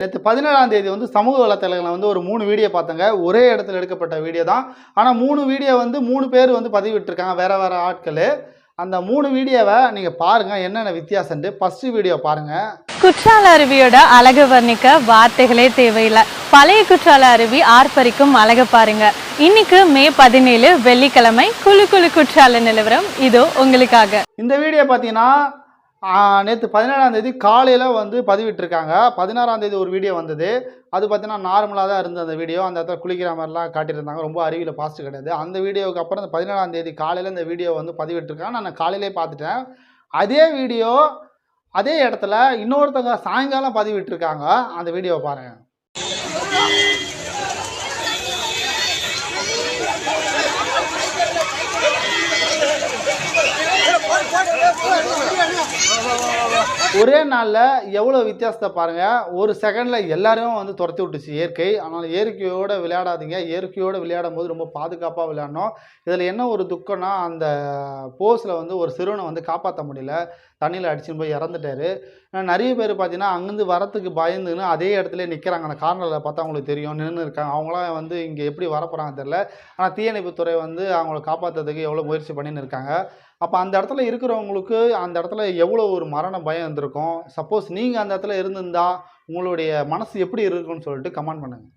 நேற்று பதினேழாம் தேதி வந்து சமூக வலைத்தளங்களில் வந்து ஒரு மூணு வீடியோ பார்த்தங்க. ஒரே இடத்துல எடுக்கப்பட்ட வீடியோ தான். ஆனால் மூணு வீடியோ வந்து மூணு பேர் வந்து பதிவிட்டிருக்காங்க. வேற வேற ஆட்கள். அந்த மூணு வீடியோவை நீங்கள் பாருங்கள் என்னென்ன வித்தியாசம்ட்டு ஃபஸ்ட்டு வீடியோ பாருங்கள் குற்றால அருவியோட அழகு வர்ணிக்க வார்த்தைகளே தேவையில்லை. பழைய குற்றால அருவி ஆர்ப்பரிக்கும் அழக பாருங்க. இன்னைக்கு மே பதினேழு வெள்ளிக்கிழமை குழு குழு குற்றால நிலவரம். இதோ உங்களுக்காக. இந்த வீடியோ பார்த்தீங்கன்னா நேற்று பதினேழாம் தேதி காலையில் வந்து பதிவிட்டிருக்காங்க. பதினாறாம் தேதி ஒரு வீடியோ வந்தது. அது பார்த்தீங்கன்னா நார்மலாக தான் இருந்தது அந்த வீடியோ அந்த இடத்துல குளிக்கிற மாதிரிலாம் காட்டியிருந்தாங்க. ரொம்ப அருவியில் பாஸ்ட் கிடையாது. அந்த வீடியோவுக்கு அப்புறம் இந்த பதினேழாம் தேதி காலையில் இந்த வீடியோ வந்து பதிவிட்டிருக்காங்க. நான் காலையிலே பார்த்துட்டேன். அதே வீடியோ அதே இடத்துல இன்னொருத்தவங்க சாயங்காலம் பதிவிட்டிருக்காங்க. அந்த வீடியோவை பாருங்கள் ஒரே நாளில் எவ்வளோ வித்தியாசத்தை பாருங்கள் ஒரு செகண்டில் எல்லாரையும் வந்து துரத்தி விட்டுச்சு இயற்கை. ஆனால் இயற்கையோடு விளையாடாதீங்க. இயற்கையோடு விளையாடும் போது ரொம்ப பாதுகாப்பாக விளையாடணும். இதில் என்ன ஒரு துக்கம்னா அந்த போஸில் வந்து ஒரு சிறுவனை வந்து காப்பாற்ற முடியல. தண்ணியில் அடிச்சுன்னு போய் இறந்துட்டாரு. நிறைய பேர் பார்த்தீங்கன்னா அங்கேருந்து வரத்துக்கு பயந்துன்னு அதே இடத்துல நிற்கிறாங்க அந்த கார்னரில் பார்த்தா அவங்களுக்கு தெரியும். நின்று இருக்காங்க. அவங்களாம் வந்து இங்கே எப்படி வரப்போகிறாங்க தெரில ஆனால் தீயணைப்புத்துறை வந்து அவங்கள காப்பாற்றுறதுக்கு எவ்வளோ முயற்சி பண்ணின்னு இருக்காங்க. அப்போ அந்த இடத்துல இருக்கிறவங்களுக்கு அந்த இடத்துல எவ்வளோ ஒரு மரண பயம் இருந்திருக்கும்? சப்போஸ் நீங்கள் அந்த இடத்துல இருந்திருந்தா உங்களுடைய மனசு எப்படி இருக்குன்னு சொல்லிட்டு கமெண்ட் பண்ணுங்கள்